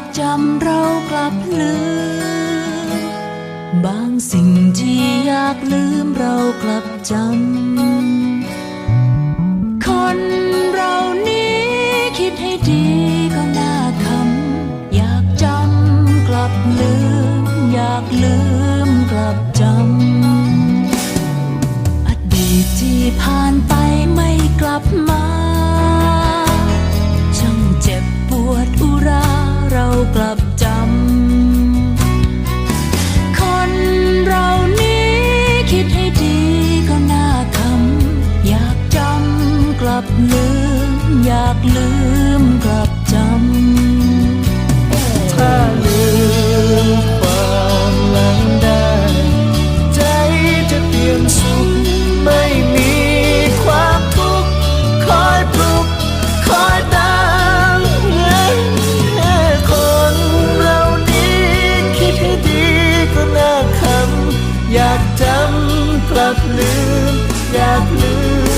ากจำเรากลับลืม บางสิ่งที่อยากลืมเรากลับจำ คนเรานี้คิดให้ดีก็น่าคำ อยากจำกลับลืม อยากลืมกลับจำ กลับจำ คนเรานี้คิดให้ดีก็น่าทำอยากจำกลับลืม อยากลืมกลับ กลับลืมอยากลืม